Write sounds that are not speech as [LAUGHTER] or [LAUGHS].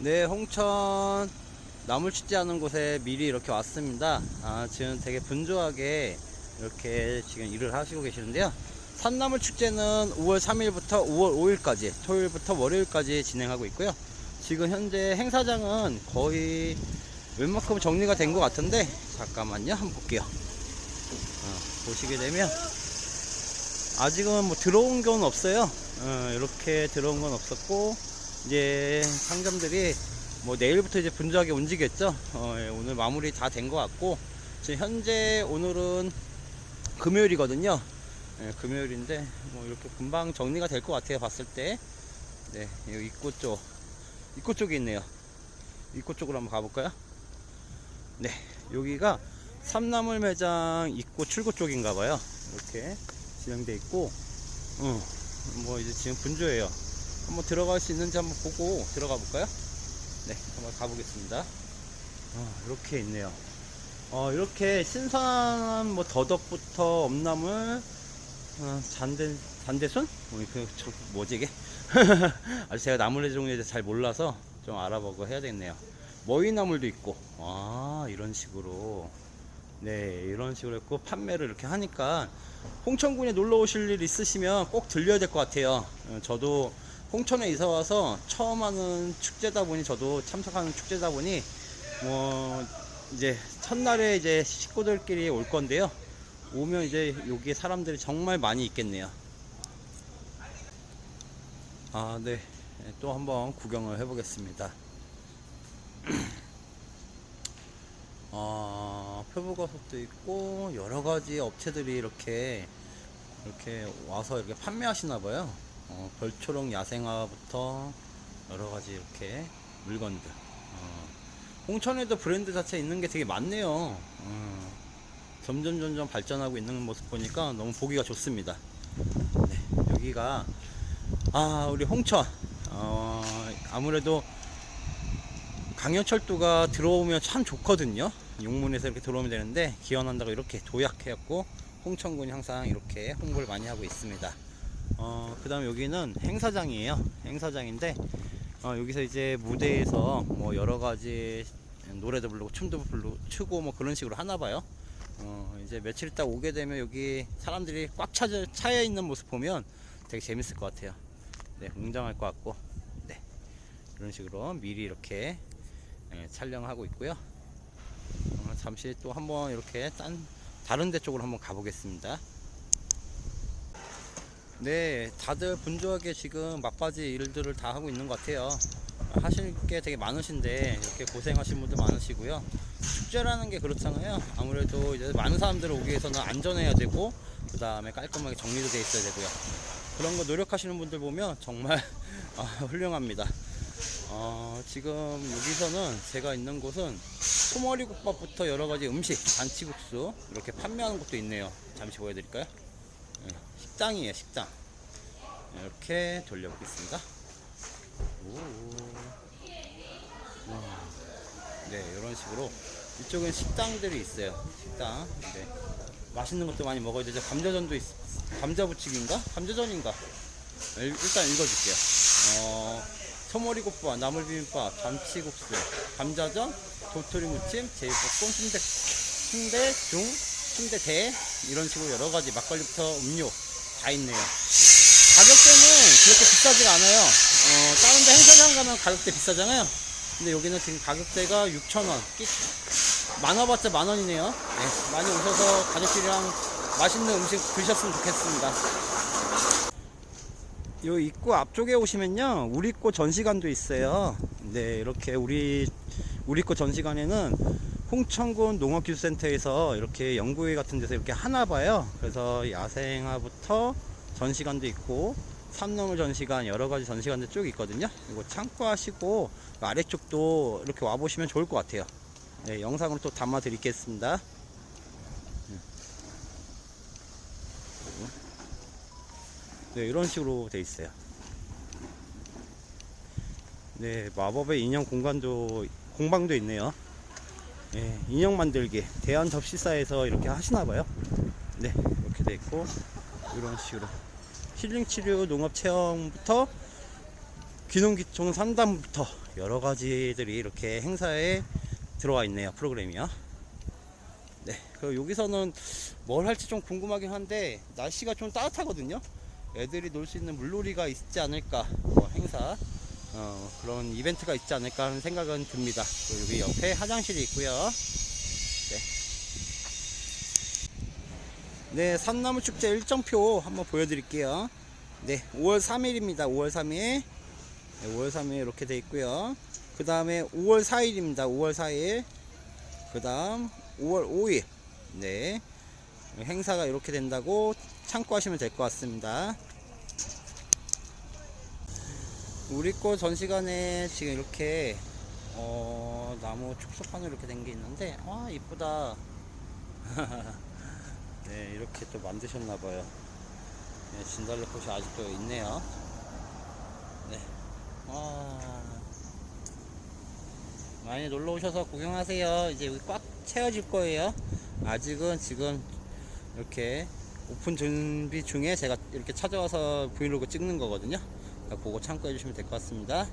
네, 홍천 나물 축제하는 곳에 미리 이렇게 왔습니다. 아, 지금 되게 분주하게 이렇게 지금 일을 하시고 계시는데요. 산나물 축제는 5월 3일부터 5월 5일까지, 토요일부터 월요일까지 진행하고 있고요. 지금 현재 행사장은 거의 웬만큼 정리가 된 것 같은데, 잠깐만요. 한번 볼게요. 어, 보시게 되면, 아직은 뭐 들어온 건 없어요. 어, 이렇게 들어온 건 없었고, 이제 상점들이 뭐 내일부터 이제 분주하게 움직였죠. 어, 예, 오늘 마무리 다 된 것 같고 지금 현재 오늘은 금요일이거든요. 예, 금요일인데 뭐 이렇게 금방 정리가 될 것 같아요. 봤을 때. 네, 여기 입구 쪽 입구 쪽에 있네요. 입구 쪽으로 한번 가볼까요? 네, 여기가 삼나물 매장 입구 출구 쪽인가 봐요. 이렇게 진행돼 있고, 어, 뭐 이제 지금 분주해요. 한번 들어갈 수 있는지 한번 보고 들어가 볼까요? 네, 한번 가보겠습니다. 어, 이렇게 있네요. 어, 이렇게 신선한 뭐 더덕부터 엄나물, 어, 잔대, 잔대순? 저, 뭐지 이게? [LAUGHS] 아직 제가 나물의 종류에 잘 몰라서 좀 알아보고 해야 되겠네요. 머위나물도 있고, 아, 이런 식으로. 네, 이런 식으로 했고, 판매를 이렇게 하니까, 홍천군에 놀러 오실 일 있으시면 꼭 들려야 될 것 같아요. 어, 저도 홍천에 이사 와서 처음 하는 축제다 보니 저도 참석하는 축제다 보니 뭐 이제 첫날에 이제 식구들끼리 올 건데요. 오면 이제 여기에 사람들이 정말 많이 있겠네요. 아, 네. 또 한번 구경을 해보겠습니다. [CLEARS THROAT] 아, 표부가석도 있고 여러 가지 업체들이 이렇게 이렇게 와서 이렇게 판매하시나 봐요. 어, 벌초롱 야생화부터 여러 가지 이렇게 물건들. 어, 홍천에도 브랜드 자체 있는 게 되게 많네요. 어, 점점 점점 발전하고 있는 모습 보니까 너무 보기가 좋습니다. 네, 여기가 아 우리 홍천 어, 아무래도 강연철도가 들어오면 참 좋거든요. 용문에서 이렇게 들어오면 되는데 기원한다고 이렇게 도약해갖고 홍천군이 항상 이렇게 홍보를 많이 하고 있습니다. 어, 그 다음에 여기는 행사장이에요. 행사장인데, 어, 여기서 이제 무대에서 뭐 여러 가지 노래도 부르고 춤도 부르고 추고 뭐 그런 식으로 하나 봐요. 어, 이제 며칠 있다 오게 되면 여기 사람들이 꽉 차, 차여 있는 모습 보면 되게 재밌을 것 같아요. 네, 웅장할 것 같고, 네. 이런 식으로 미리 이렇게 예, 촬영하고 있고요. 어, 잠시 또 한번 이렇게 딴 다른 데 쪽으로 한번 가보겠습니다. 네, 다들 분주하게 지금 막바지 일들을 다 하고 있는 것 같아요. 하실 게 되게 많으신데 이렇게 고생하신 분들 많으시고요. 축제라는 게 그렇잖아요. 아무래도 이제 많은 사람들 오기 위해서는 안전해야 되고 그 다음에 깔끔하게 정리도 돼 있어야 되고요. 그런 거 노력하시는 분들 보면 정말 [LAUGHS] 아, 훌륭합니다. 어, 지금 여기서는 제가 있는 곳은 소머리 국밥부터 여러 가지 음식, 잔치국수 이렇게 판매하는 곳도 있네요. 잠시 보여드릴까요? 네, 식당이에요, 식당. 이렇게 돌려보겠습니다. 네, 이런 식으로 이쪽엔 식당들이 있어요. 식당. 네. 맛있는 것도 많이 먹어야 되죠. 감자전도 있, 감자부치기인가? 감자전인가? 일- 일단 읽어줄게요. 어, 소머리국밥, 나물비빔밥, 잔치국수, 감자전, 도토리 무침, 제육볶음, 순대, 순대 중, 순대 대 이런 식으로 여러 가지 막걸리부터 음료 다 있네요. 가격대는 그렇게 비싸지가 않아요. 어, 다른 데 행사장 가면 가격대 비싸잖아요. 근데 여기는 지금 가격대가 6,000원. 많아봤자 만 원이네요. 네, 많이 오셔서 가족들이랑 맛있는 음식 드셨으면 좋겠습니다. 요 입구 앞쪽에 오시면요 우리꽃 전시관도 있어요 네 이렇게 우리 우리꽃 전시관에는 홍천군 농업기술센터에서 이렇게 연구회 같은 데서 이렇게 하나 봐요 그래서 야생화부터 전시관도 있고 삼나물 전시관 여러 가지 전시관들 쭉 있거든요 이거 참고하시고 아래쪽도 이렇게 와 보시면 좋을 것 같아요 네 영상으로 또 담아 드리겠습니다 네, 이런 식으로 돼 있어요. 네, 마법의 인형 공간도 공방도 있네요. 네, 인형 만들기 대한 접시사에서 이렇게 하시나 봐요. 네, 이렇게 돼 있고 이런 식으로 힐링 치료 농업 체험부터 귀농기총 상담부터 여러 가지들이 이렇게 행사에 들어와 있네요. 프로그램이요. 네. 그리고 여기서는 뭘 할지 좀 궁금하긴 한데 날씨가 좀 따뜻하거든요. 애들이 놀 수 있는 물놀이가 있지 않을까. 뭐 행사 어, 그런 이벤트가 있지 않을까 하는 생각은 듭니다. 그리고 여기 옆에 화장실이 있고요. 네. 네, 산나무 축제 일정표 한번 보여드릴게요. 네, 5월 3일입니다. 5월 3일. 네, 5월 3일 이렇게 돼 있고요. 그 다음에 5월 4일입니다. 5월 4일. 그 다음 5월 5일. 네. 행사가 이렇게 된다고 참고하시면 될 것 같습니다. 우리 거 전시관에 지금 이렇게 어, 나무 축소판으로 이렇게 된 게 있는데 와 이쁘다. [LAUGHS] 네 이렇게 또 만드셨나봐요. 네, 진달래 꽃이 아직도 있네요. 네. 와. 많이 놀러 오셔서 구경하세요. 이제 여기 꽉 채워질 거예요. 아직은 지금 이렇게 오픈 준비 중에 제가 이렇게 찾아와서 브이로그 찍는 거거든요. 그거 참고해 주시면 될 것 같습니다.